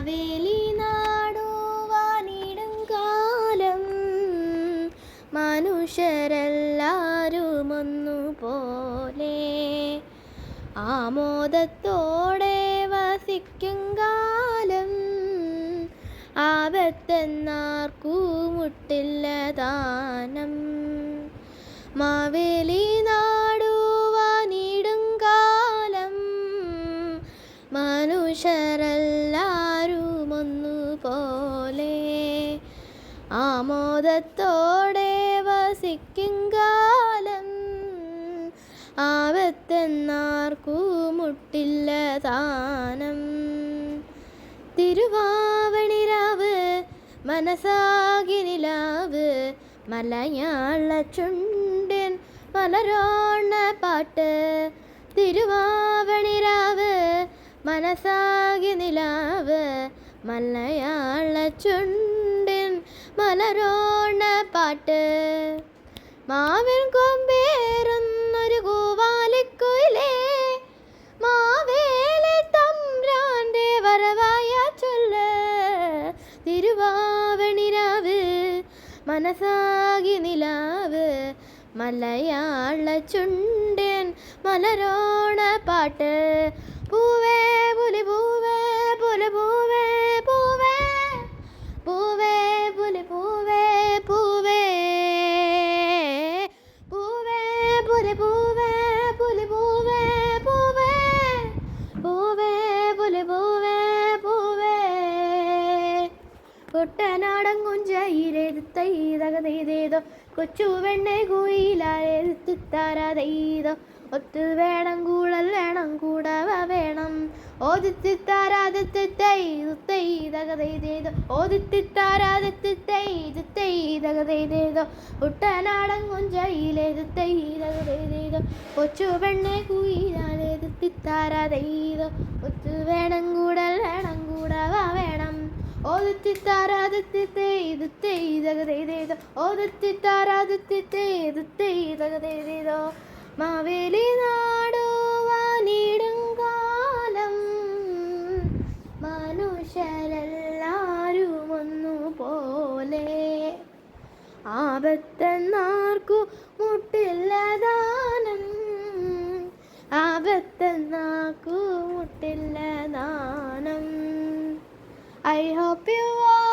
മാവേലി നാടുവാനിടും കാലം. മനുഷ്യരെല്ലാരും ഒന്നുപോലെ ആമോദത്തോടെ വസിക്കും കാലം. ആപത്തെന്നാർക്കൂ മുട്ടില്ല ദാനം. മാവേലി നാടുവാനിടും കാലം. മനുഷ്യരെല്ലാരും ആമോദത്തോടെ വസിക്കും കാലം. ആപത്തെന്നാർക്കൂ മുട്ടില്ല താനം. തിരുവാവണിരാവ് മനസാകിനിലാവ് മലയാള ചുണ്ടൻ മലരോണ പാട്ട്. തിരുവാവണിരാവ് മനസാകി നിലാവ്. മലയാള ചുണ്ടൻ മലരോണ പാട്ട്. മാവിൻ കൊമ്പേറുന്നൊരു കൂവാലിക്കുയിലേ. മാവേലെ തമ്പ്രാന്റെ വരവായ ചൊല്ല്. തിരുവാവണിരാവ് മനസാകി നിലാവ്. മലയാള ചുണ്ടൻ മലരോണ പാട്ട്. പൂവേ പൂവേ പുലി പൂവേ പൂവേ. പൂവേ പുലി പൂവേ പൂവേ. കുട്ടനാടൻ കുഞ്ചയിലെഴുത്തൈതകതെയ്തോ കൊച്ചു വെണ്ണെ കുയിലെഴുത്തിത്താരാതെയ്തോ ഒത്തു വേണം കൂടൽ വേണം കൂടവ വേണം. ഓദിത്തിത്താരാദിത്തെയ്തകതെയ്തോ കുട്ടനാടൻ കുഞ്ചയിലെഴുത്തൈതകതെയ്തോ കൊച്ചു പെണ്ണെ കുയിലെഴുത്തിത്താരാതെയ്തോ ഒത്തു വേണം കൂടൽ വേണം കൂടവ വേണം ഓദിത്തിത്താരാദിത്തെയ്തകതെയ്തോ ഓദിത്തിത്താരാദിത്തെയ്തകതെയ്തോ മാവേലി നാടുവാനിടും മനുഷ്യരെല്ലാരും ഒന്നുപോലെ ആപത്തെന്നാർക്കു മുട്ടില്ല ദാനം ആപത്തെന്നാർക്കു മുട്ടില്ല ദാനം ഐ ഹോപ്പ് യു all